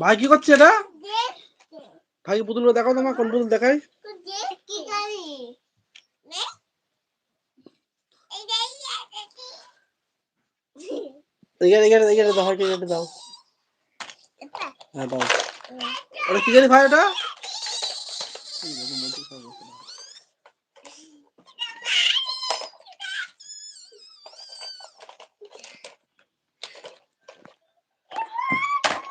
ভাই কি করছে এটা? ভাই পুতুলগুলো দেখাও তোমার কোন পুতুল দেখাই। এখানে এখানে এখানে দাও এখানে দাও। হ্যাঁ দাও। ওটা কি জানি ভাই ওটা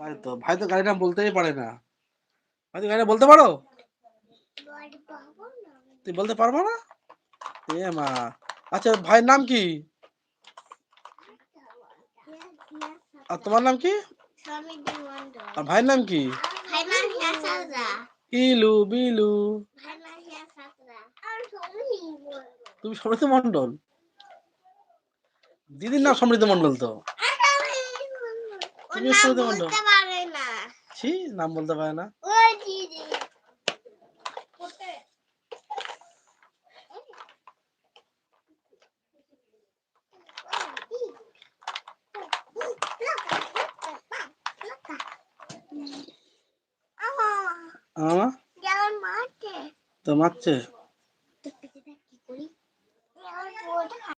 তাই তো। ভাই তো গাড়ির নাম বলতেই পারে না। ভাই তো গাড়িটা বলতে পারো? তুই বলতে পারব না? এ মা। আচ্ছা ভাইয়ের নাম কি? আর তোমার নাম কি? আর ভাইয়ের নাম কি? ইলু, বিলু। তুমি সমৃদ্ধ মন্ডল দিদির নাম সমৃদ্ধ মন্ডল তো। তুমি নাম বলতে পারে না। ছি নাম বলতে পারে না। ওই দিদি। আমার তো মারছে